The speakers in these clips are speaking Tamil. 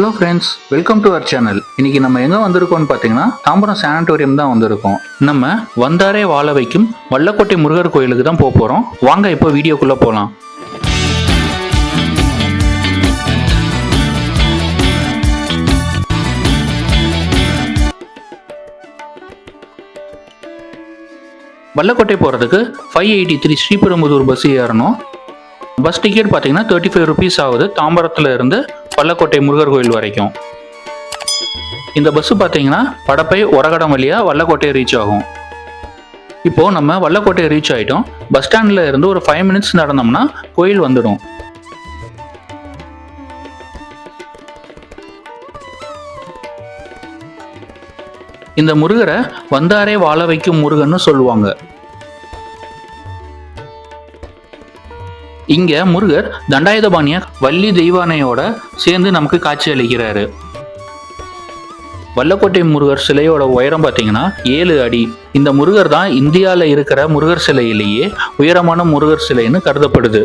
Hello friends welcome to our channel இன்னைக்கு நம்ம எங்கே வந்திருக்கோம்னு பார்த்தீங்கன்னா தாம்பரம் சானிட்டோரியம் தான் வந்திருக்கோம். நம்ம வந்தாரே வாழ வைக்கும் வல்லக்கோட்டை முருகர் கோயிலுக்கு தான் போக போகிறோம் வாங்க இப்போ வீடியோக்குள்ளே போகலாம் வல்லக்கோட்டை போகிறதுக்கு five eighty three Sriperumbudur bus ஏறணும். பஸ் டிக்கெட் பார்த்தீங்கன்னா தேர்ட்டி ஃபைவ் ருபீஸ் ஆகுது. தாம்பரத்தில் இருந்து வல்லக்கோட்டை முருகர் கோயில் வரைக்கும். இந்த பஸ் பார்த்தீங்கன்னா படப்பை உரகடம் வழியாக வல்லக்கோட்டை ரீச் ஆகும். இப்போ நம்ம வல்லக்கோட்டை ரீச் ஆயிட்டோம். பஸ் ஸ்டாண்ட்ல இருந்து ஒரு ஃபைவ் மினிட்ஸ் நடந்தோம்னா கோயில் வந்துடும். இந்த முருகரை வந்தாரே வாழ வைக்கும் முருகன்னு சொல்லுவாங்க. இங்க முருகர் தண்டாயுதபாணிய வள்ளி தெய்வானையோட சேர்ந்து நமக்கு காட்சி அளிக்கிறாரு. வல்லக்கோட்டை முருகர் சிலையோட உயரம் பார்த்தீங்கன்னா ஏழு அடி. இந்த முருகர் தான் இந்தியாவில் இருக்கிற முருகர் சிலையிலேயே உயரமான முருகர் சிலைன்னு கருதப்படுது.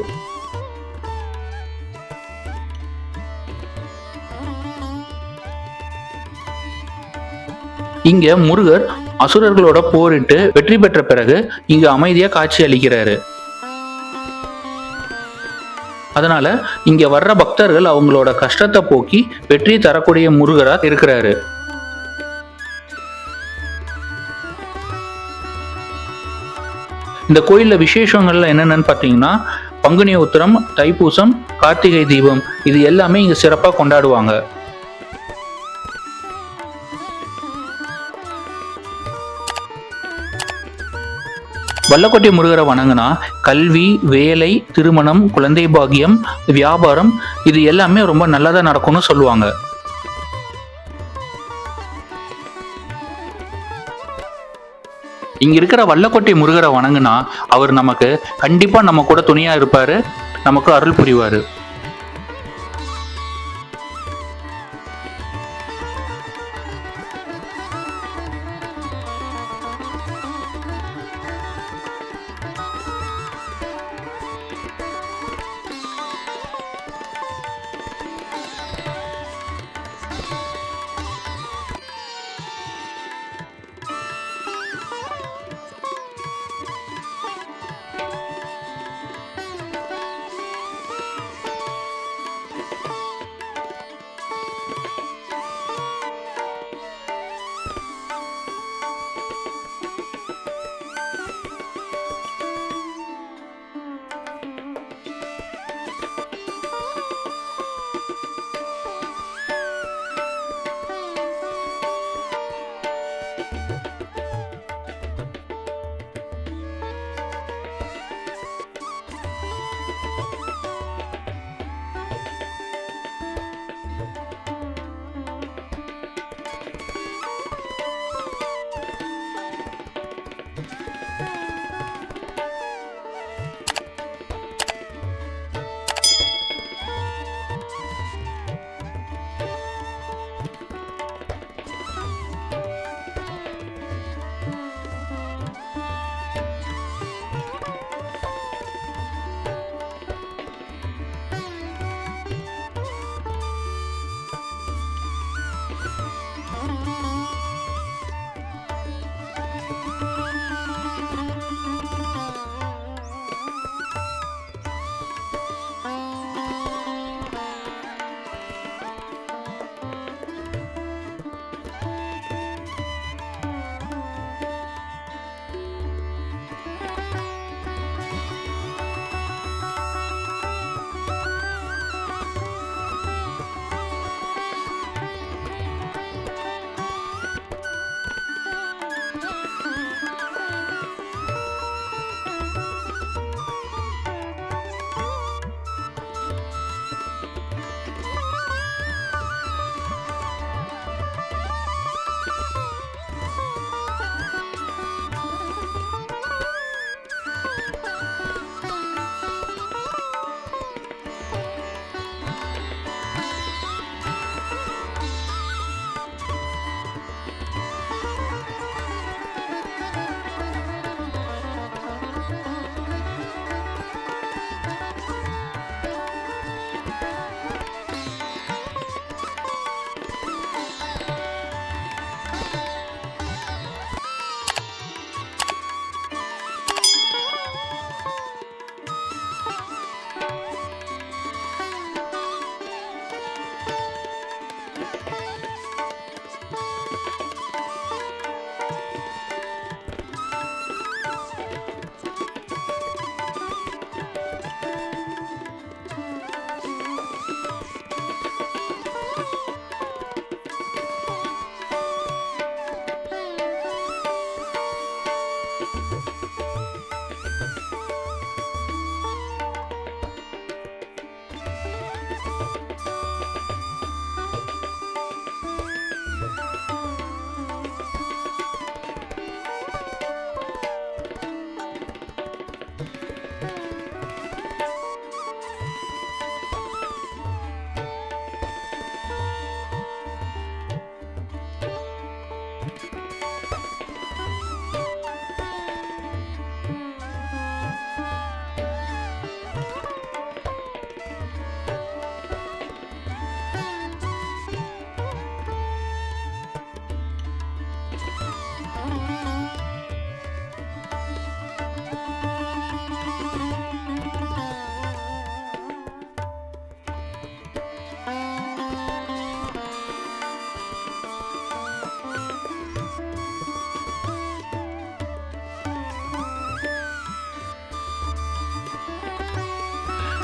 இங்க முருகர் அசுரர்களோட போரிட்டு வெற்றி பெற்ற பிறகு இங்க அமைதியா காட்சி அளிக்கிறாரு. அதனால இங்க வர்ற பக்தர்கள் அவங்களோட கஷ்டத்தை போக்கி வெற்றி தரக்கூடிய முருகரா இருக்கிறாரு. இந்த கோயில்ல விசேஷங்கள்ல என்னென்னு பார்த்தீங்கன்னா பங்குனி உத்திரம் தைப்பூசம் கார்த்திகை தீபம் இது எல்லாமே இங்க சிறப்பாக கொண்டாடுவாங்க. வல்லக்கோட்டை முருகரை வணங்கினா கல்வி வேலை திருமணம் குழந்தை பாகியம் வியாபாரம் இது எல்லாமே ரொம்ப நல்லதா நடக்கும்னு சொல்லுவாங்க. இங்க இருக்கிற வல்லக்கோட்டை முருகரை வணங்குனா அவர் நமக்கு கண்டிப்பா நம்ம கூட துணியா இருப்பாரு நமக்கு அருள் புரிவாரு.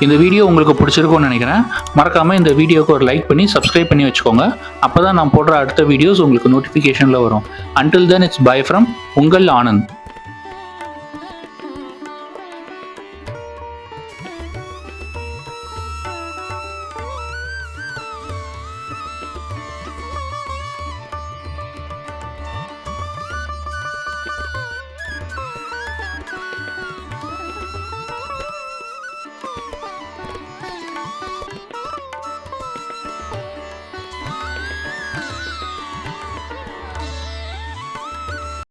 இந்த வீடியோ உங்களுக்கு பிடிச்சிருக்கும்னு நினைக்கிறேன். மறக்காமல் இந்த வீடியோக்கு ஒரு லைக் பண்ணி சப்ஸ்கிரைப் பண்ணி வச்சுக்கோங்க. அப்போ தான் நான் போடுற அடுத்த வீடியோஸ் உங்களுக்கு நோட்டிஃபிகேஷனில் வரும். Until then it's bye from உங்கள் ஆனந்த்.